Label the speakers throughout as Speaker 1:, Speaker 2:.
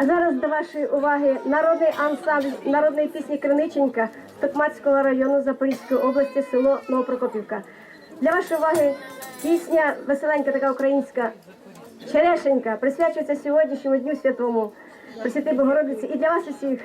Speaker 1: А зараз до вашої уваги народний ансамбль народної пісні Криниченька з Токмацького району Запорізької області, село Новопрокопівка. Для вашої уваги пісня веселенька, така українська Черешенька присвячується сьогоднішньому дню святому Пресвятій Богородиці і для вас усіх.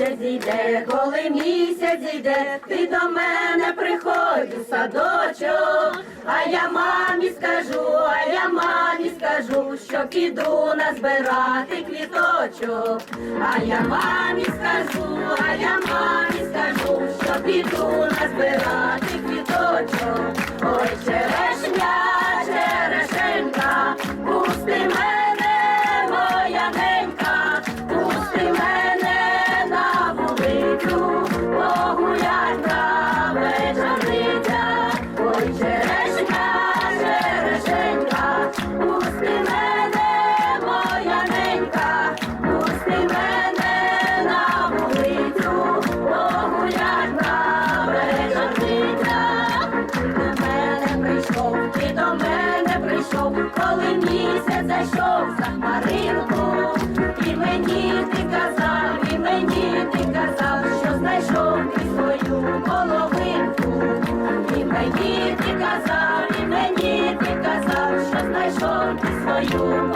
Speaker 2: Місяць зійде, коли місяць зійде, ти до мене приходь у садочок, а я мамі скажу, а я мамі скажу, що піду назбирати квіточок, а я мамі скажу, коли місяць зайшов за хмаринку. І мені ти казав, і мені ти казав, що знайшов ти свою половинку. І мені ти казав, і мені ти казав, що знайшов ти свою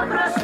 Speaker 2: попрошу.